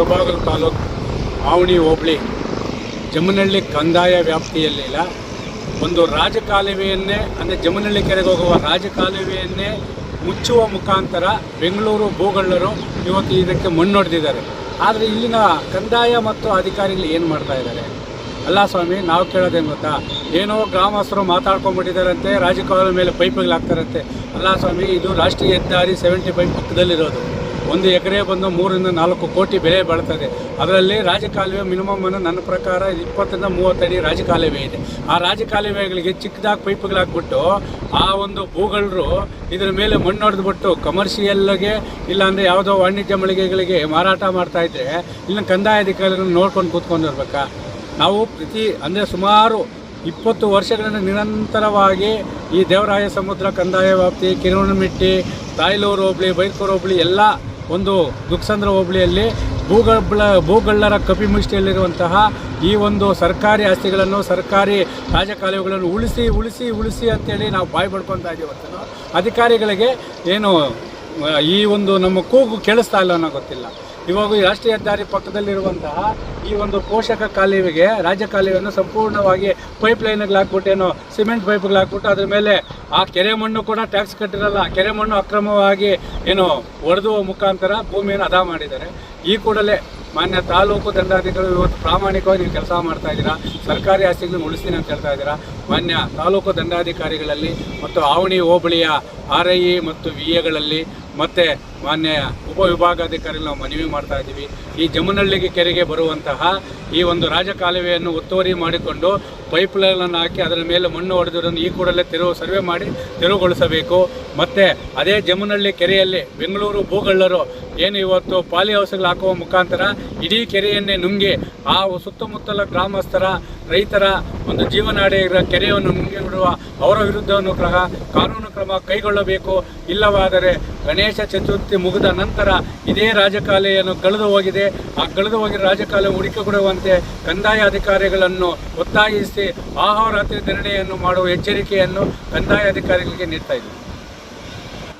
ಮುಳಬಾಗಲು ತಾಲೂಕು ಆವಣಿ ಹೋಬಳಿ ಜಮನಹಳ್ಳಿ ಕಂದಾಯ ವ್ಯಾಪ್ತಿಯಲ್ಲಿಲ್ಲ. ಒಂದು ರಾಜಕಾಲುವೆಯನ್ನೇ, ಅಂದರೆ ಜಮನಹಳ್ಳಿ ಕೆರೆಗೆ ಹೋಗುವ ರಾಜಕಾಲುವೆಯನ್ನೇ ಮುಚ್ಚುವ ಮುಖಾಂತರ ಬೆಂಗಳೂರು ಭೂಗಳ್ಳರು ಇವತ್ತು ಇದಕ್ಕೆ ಮಣ್ಣೊಡೆದಿದ್ದಾರೆ ಆದರೆ ಇಲ್ಲಿನ ಕಂದಾಯ ಮತ್ತು ಅಧಿಕಾರಿಗಳು ಏನು ಮಾಡ್ತಾ ಇದ್ದಾರೆ? ಅಲ್ಲ ಸ್ವಾಮಿ, ನಾವು ಕೇಳೋದೇನು ಗೊತ್ತಾ? ಏನೋ ಗ್ರಾಮಸ್ಥರು ಮಾತಾಡ್ಕೊಂಡ್ಬಿಟ್ಟಿದ್ದಾರಂತೆ ರಾಜಕಾಲುವೆ ಮೇಲೆ ಪೈಪ್ಗಳಾಗ್ತಾರಂತೆ. ಅಲ್ಲ ಸ್ವಾಮಿ, ಇದು ರಾಷ್ಟ್ರೀಯ ಹೆದ್ದಾರಿ ಸೆವೆಂಟಿ ಫೈವ್ ಪಕ್ಕದಲ್ಲಿರೋದು. ಒಂದು ಎಕರೆ ಬಂದು ಮೂರರಿಂದ ನಾಲ್ಕು ಕೋಟಿ ಬೆಲೆ ಬಾಳ್ತದೆ. ಅದರಲ್ಲಿ ರಾಜಕಾಲುವೆ ಮಿನಿಮಮ್ ಅನ್ನು ನನ್ನ ಪ್ರಕಾರ ಇಪ್ಪತ್ತರಿಂದ ಮೂವತ್ತಡಿ ರಾಜಕಾಲುವೆ ಇದೆ. ಆ ರಾಜಕಾಲುವೆಗಳಿಗೆ ಚಿಕ್ಕದಾಗಿ ಪೈಪ್ಗಳಾಕ್ಬಿಟ್ಟು ಆ ಒಂದು ಭೂಗಳರು ಇದರ ಮೇಲೆ ಮಣ್ಣು ಹೊಡೆದ್ಬಿಟ್ಟು ಕಮರ್ಷಿಯಲ್ಗೆ ಇಲ್ಲಾಂದರೆ ಯಾವುದೋ ವಾಣಿಜ್ಯ ಮಳಿಗೆಗಳಿಗೆ ಮಾರಾಟ ಮಾಡ್ತಾ ಇದ್ದರೆ ಇಲ್ಲಿನ ಕಂದಾಯ ಅಧಿಕಾರಿಗಳನ್ನ ನೋಡ್ಕೊಂಡು ಕೂತ್ಕೊಂಡಿರ್ಬೇಕಾ ನಾವು ಪ್ರತಿ ಅಂದರೆ ಸುಮಾರು ಇಪ್ಪತ್ತು ವರ್ಷಗಳನ್ನು ನಿರಂತರವಾಗಿ ಈ ದೇವರಾಯ ಸಮುದ್ರ ಕಂದಾಯ ವ್ಯಾಪ್ತಿ ಕಿರೋಣಮಿಟ್ಟಿ ತಾಯ್ಲೂರು ಹೋಬಳಿ ಬೈಕೂರು ಹೋಬಳಿ ಎಲ್ಲ ಒಂದು ದುಕ್ಸಂದ್ರ ಹೋಬಳಿಯಲ್ಲಿ ಭೂಗಳ್ಳ ಭೂಗಳ್ಳರ ಕಪಿಮುಷ್ಟಿಯಲ್ಲಿರುವಂತಹ ಈ ಒಂದು ಸರ್ಕಾರಿ ಆಸ್ತಿಗಳನ್ನು, ಸರ್ಕಾರಿ ರಾಜಕಾಲುವೆಗಳನ್ನು ಉಳಿಸಿ ಉಳಿಸಿ ಉಳಿಸಿ ಅಂತೇಳಿ ನಾವು ಬಾಯಿ ಪಡ್ಕೊತಾ ಇದ್ದೀವಿ ಅಧಿಕಾರಿಗಳಿಗೆ ಏನು ಈ ಒಂದು ನಮ್ಮ ಕೂಗು ಕೇಳಿಸ್ತಾ ಇಲ್ಲ ಅನ್ನೋ ಗೊತ್ತಿಲ್ಲ. ಇವಾಗ ರಾಷ್ಟ್ರೀಯ ಹೆದ್ದಾರಿ ಪಕ್ಕದಲ್ಲಿರುವಂತಹ ಈ ಒಂದು ಪೋಷಕ ಕಾಲುವೆಗೆ ರಾಜ್ಯ ಕಾಲುವೆಯನ್ನು ಸಂಪೂರ್ಣವಾಗಿ ಪೈಪ್ ಲೈನ್ಗಳು ಹಾಕ್ಬಿಟ್ಟೇನು ಸಿಮೆಂಟ್ ಪೈಪ್ಗಳು ಹಾಕ್ಬಿಟ್ಟು ಅದ್ರ ಮೇಲೆ ಆ ಕೆರೆ ಮಣ್ಣು ಕೂಡ ಟ್ಯಾಕ್ಸ್ ಕಟ್ಟಿರಲ್ಲ, ಕೆರೆ ಮಣ್ಣು ಅಕ್ರಮವಾಗಿ ಏನು ಒಡೆದು ಮುಖಾಂತರ ಭೂಮಿಯನ್ನು ಅದ ಮಾಡಿದ್ದಾರೆ. ಈ ಕೂಡಲೇ ಮಾನ್ಯ ತಾಲೂಕು ದಂಡಾಧಿಕಾರಿಗಳು ಇವತ್ತು ಪ್ರಾಮಾಣಿಕವಾಗಿ ನೀವು ಕೆಲಸ ಮಾಡ್ತಾ ಇದ್ದೀರಾ? ಸರ್ಕಾರಿ ಆಸ್ತಿಗಳನ್ನು ಉಳಿಸ್ತೀನಿ ಅಂತ ಹೇಳ್ತಾ ಇದ್ದೀರಾ? ಮಾನ್ಯ ತಾಲೂಕು ದಂಡಾಧಿಕಾರಿಗಳಲ್ಲಿ ಮತ್ತು ಆವಣಿ, ಹೋಬಳಿಯ ಆರ್ ಐ ಮತ್ತು ವಿ ಎಗಳಲ್ಲಿ ಮತ್ತು ಮಾನ್ಯ ಉಪವಿಭಾಗಾಧಿಕಾರಿಗಳು ನಾವು ಮನವಿ ಮಾಡ್ತಾ ಇದ್ದೀವಿ. ಈ ಜಮನಹಳ್ಳಿಗೆ ಕೆರೆಗೆ ಬರುವಂತಹ ಈ ಒಂದು ರಾಜಕಾಲುವೆಯನ್ನು ಒತ್ತುವರಿ ಮಾಡಿಕೊಂಡು ಪೈಪ್ ಲೈನನ್ನು ಹಾಕಿ ಅದರ ಮೇಲೆ ಮಣ್ಣು ಹೊಡೆದಿರೋದನ್ನು ಈ ಕೂಡಲೇ ತೆರವು, ಸರ್ವೆ ಮಾಡಿ ತೆರವುಗೊಳಿಸಬೇಕು. ಮತ್ತು ಅದೇ ಜಮನಹಳ್ಳಿ ಕೆರೆಯಲ್ಲಿ ಬೆಂಗಳೂರು ಭೂಗಳ್ಳರು ಏನು ಇವತ್ತು ಪಾಲಿ ಹೌಸ್ಗಳು ಹಾಕುವ ಮುಖಾಂತರ ಇಡೀ ಕೆರೆಯನ್ನೇ ನುಂಗಿ ಆ ಸುತ್ತಮುತ್ತಲ ಗ್ರಾಮಸ್ಥರ, ರೈತರ ಒಂದು ಜೀವನಾಡಿಯ ಕೆರೆಯನ್ನು ನುಂಗಿ ಬಿಡುವ ಅವರ ವಿರುದ್ಧವನ್ನು ಕ್ರಮ ಕಾನೂನು ಕ್ರಮ ಕೈಗೊಳ್ಳಬೇಕು. ಇಲ್ಲವಾದರೆ ಗಣೇಶ ಚತುರ್ಥಿ ಮುಗಿದ ನಂತರ ಇದೇ ರಾಜಕಾಲೆಯನ್ನು ಕಳೆದು ಹೋಗಿದೆ. ಆ ಕಳೆದು ಹೋಗಿರೋ ರಾಜಕಾಲ ಹುಡುಕಿಕೊಡುವಂತೆ ಕಂದಾಯ ಅಧಿಕಾರಿಗಳನ್ನು ಒತ್ತಾಯಿಸಿ ಆಹೋರಾತ್ರಿ ಧರಣಿಯನ್ನು ಮಾಡುವ ಎಚ್ಚರಿಕೆಯನ್ನು ಕಂದಾಯ ಅಧಿಕಾರಿಗಳಿಗೆ ನೀಡ್ತಾ ಇದ್ದೀವಿ